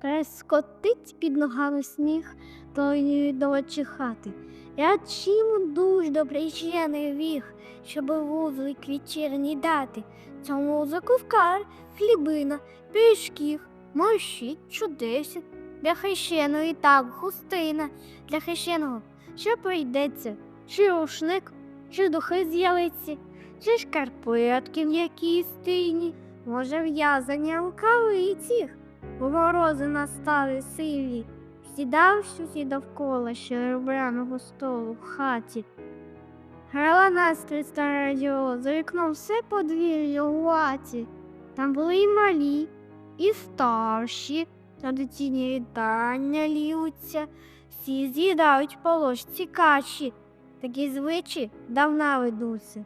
Прескотить під ногами сніг тої долочі хати. Я чим душ до причини віг, щоб вузлик вечірній дати. Цьому закувкар, хлібина, пиріжків, мощі, чудесів. Для хрещеної так густина, для хрещеного що прийдеться, чи рушник, чи духи з ялиці, чи шкарпетки м'які стині, може в'язані рукавиці. Морози настали сиві, сідав сюди довкола ще ребраного столу в хаті. Грала настрій стара радіо, за вікном все подвір'я у латі. Там були і малі, і старші, традиційні вітання ліються, всі з'їдають по ложці каші, такі звичаї давна ведуться.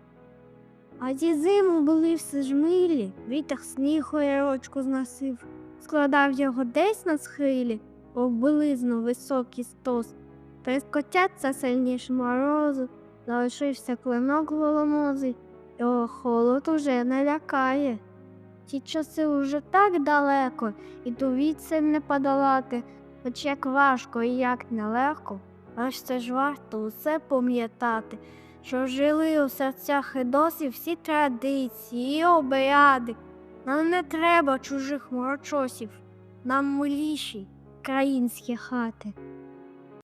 А ті зиму були все жмилі, вітер сніг огірочку зносив, складав його десь на схилі, мов билизну високий стос. Прискотяться сильніше морозу, залишився клинок голомозий, його холод уже не лякає. Ті часи уже так далеко, і ту відсим не подолати, хоч як важко і як нелегко, аж це ж варто усе пам'ятати, що жили у серцях і досі всі традиції і обряди. Нам не треба чужих морочосів, нам миліші країнські хати.